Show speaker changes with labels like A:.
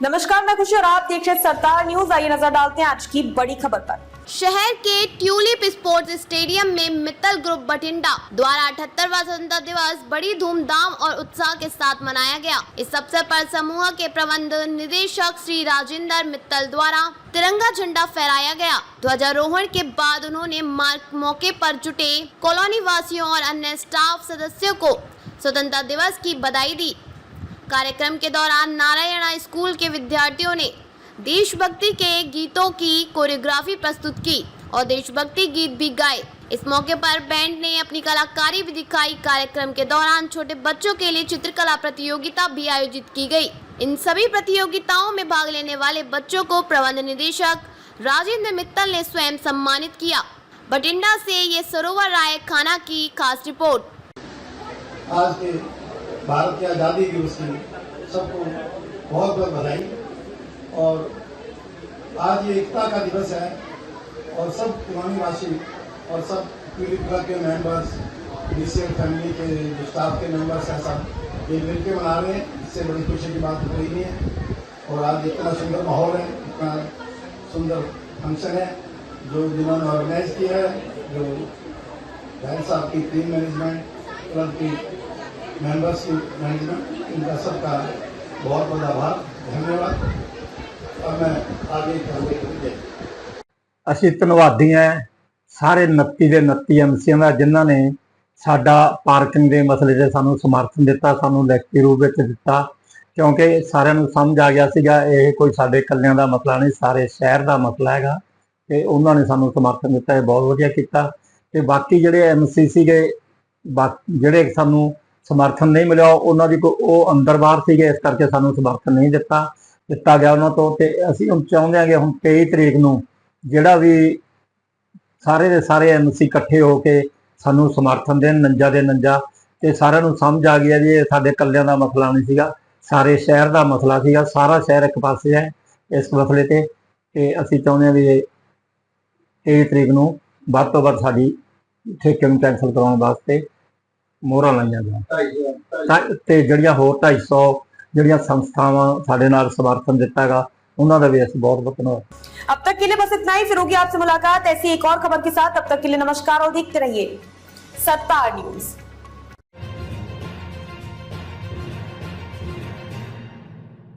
A: नमस्कार, मैं खुशी और आप देख रहे सरदार न्यूज़। आइए नज़र डालते हैं आज की बड़ी खबर पर।
B: शहर के ट्यूलिप स्पोर्ट्स स्टेडियम में मित्तल ग्रुप बठिंडा द्वारा अठहत्तरवा स्वतंत्रता दिवस बड़ी धूमधाम और उत्साह के साथ मनाया गया। इस अवसर पर समूह के प्रबंध निदेशक श्री राजेंद्र मित्तल द्वारा तिरंगा झंडा फहराया गया। ध्वजारोहण के बाद उन्होंने मार्क मौके पर जुटे कॉलोनी वासियों और अन्य स्टाफ सदस्यों को स्वतंत्रता दिवस की बधाई दी। कार्यक्रम के दौरान नारायणा स्कूल के विद्यार्थियों ने देशभक्ति के गीतों की कोरियोग्राफी प्रस्तुत की और देशभक्ति गीत भी गाए। इस मौके पर बैंड ने अपनी कलाकारी भी दिखाई। कार्यक्रम के दौरान छोटे बच्चों के लिए चित्रकला प्रतियोगिता भी आयोजित की गई। इन सभी प्रतियोगिताओं में भाग लेने वाले बच्चों को प्रबंध निदेशक राजेंद्र मित्तल ने स्वयं सम्मानित किया। बठिंडा से ये सरोवर राय खाना की खास रिपोर्ट।
C: आज के भारत की आज़ादी दिवस की सबको बहुत बहुत बधाई। और आज ये एकता का दिवस है और सब पुरानी वासी और सब पीड़ित वर्ग के मेंबर्स डीसीएल फैमिली के स्टाफ के मेंबर्स हैं सब, ये मिलकर मना रहे हैं। इससे बड़ी खुशी की बात कोई नहीं है। और आज इतना सुंदर माहौल है, इतना सुंदर फ़ंक्शन है, जो जिन्होंने ऑर्गेनाइज किया है, जो बहन साहब की टीम मैनेजमेंट क्लब की मेंबर्स की मैनेजमेंट इनका सबका बहुत बहुत आभार धन्यवाद और मैं आगे करूँगी
D: ਅਸੀਂ ਧੰਨਵਾਦੀ ਹਾਂ ਸਾਰੇ 29 ਦੇ 29 ਐਮਸੀਆਂ ਦਾ ਜਿਨ੍ਹਾਂ ਨੇ ਸਾਡਾ ਪਾਰਕਿੰਗ ਦੇ ਮਸਲੇ 'ਤੇ ਸਾਨੂੰ ਸਮਰਥਨ ਦਿੱਤਾ ਸਾਨੂੰ ਲਿਖਤੀ ਰੂਪ ਵਿੱਚ ਦਿੱਤਾ ਕਿਉਂਕਿ ਸਾਰਿਆਂ ਨੂੰ ਸਮਝ ਆ ਗਿਆ ਸੀਗਾ ਇਹ ਕੋਈ ਸਾਡੇ ਇਕੱਲਿਆਂ ਦਾ ਮਸਲਾ ਨਹੀਂ ਸਾਰੇ ਸ਼ਹਿਰ ਦਾ ਮਸਲਾ ਹੈਗਾ ਤੇ ਉਹਨਾਂ ਨੇ ਸਾਨੂੰ ਸਮਰਥਨ ਦਿੱਤਾ ਇਹ ਬਹੁਤ ਵਧੀਆ ਕੀਤਾ ਤੇ ਬਾਕੀ ਜਿਹੜੇ ਐਮਸੀ ਸੀਗੇ ਬਾ- ਜਿਹੜੇ ਸਾਨੂੰ ਸਮਰਥਨ ਨਹੀਂ ਮਿਲਿਆ। ਉਹਨਾਂ ਦੀ ਕੋ ਉਹ ਅੰਦਰ ਬਾਹਰ ਸੀਗੇ, ਇਸ ਕਰਕੇ ਸਾਨੂੰ ਸਮਰਥਨ ਨਹੀਂ ਦਿੱਤਾ ਦਿੱਤਾ ਗਿਆ ਉਹਨਾਂ ਤੋਂ ਤੇ ਅਸੀਂ ਹੁਣ ਚਾਹੁੰਦੇ ਹਾਂ ਕਿ ਹੁਣ 23 ਤਰੀਕ ਨੂੰ ਜਿਹੜਾ ਵੀ ਸਾਰੇ ਦੇ ਸਾਰੇ ਐਮਸੀ ਇਕੱਠੇ ਹੋ ਕੇ ਸਾਨੂੰ ਸਮਰਥਨ ਦੇਣ, ਨੰਜਾ ਦੇ ਨੰਜਾ। ਤੇ ਸਾਰਿਆਂ ਨੂੰ ਸਮਝ ਆ ਗਿਆ ਜੀ ਇਹ ਸਾਡੇ ਇਕੱਲਿਆਂ ਦਾ ਮਸਲਾ ਨਹੀਂ ਸੀਗਾ, ਸਾਰੇ ਸ਼ਹਿਰ ਦਾ ਮਸਲਾ ਸੀਗਾ, ਸਾਰਾ ਸ਼ਹਿਰ ਇੱਕ ਪਾਸੇ ਹੈ ਇਸ ਮਸਲੇ ਤੇ। ਤੇ ਅਸੀਂ ਚਾਹੁੰਦੇ ਹਾਂ ਵੀ ਇਹ 23 ਤਰੀਕ ਨੂੰ ਵੱਧ ਤੋਂ ਵੱਧ ਸਾਡੀ ਠੇਕੇ ਨੂੰ ਕੈਂਸਲ ਕਰਾਉਣ ਵਾਸਤੇ ਮੋਹਰਾਂ ਲਾਈਆਂ ਜਾਣ ਤਾਂ ਤੇ ਜਿਹੜੀਆਂ ਹੋਰ 250 ਜਿਹੜੀਆਂ ਸੰਸਥਾਵਾਂ ਸਾਡੇ ਨਾਲ ਸਮਰਥਨ ਦਿੱਤਾ ਹੈਗਾ ਉਹਨਾਂ ਦਾ ਵੀ ਅਸੀਂ ਬਹੁਤ ਬਹੁਤ ਧੰਨਵਾਦ
A: अब तक के लिए बस इतना ही फिर होगी आपसे मुलाकात ऐसी एक और खबर के साथ तब तक के लिए नमस्कार और देखते रहिए सरदार न्यूज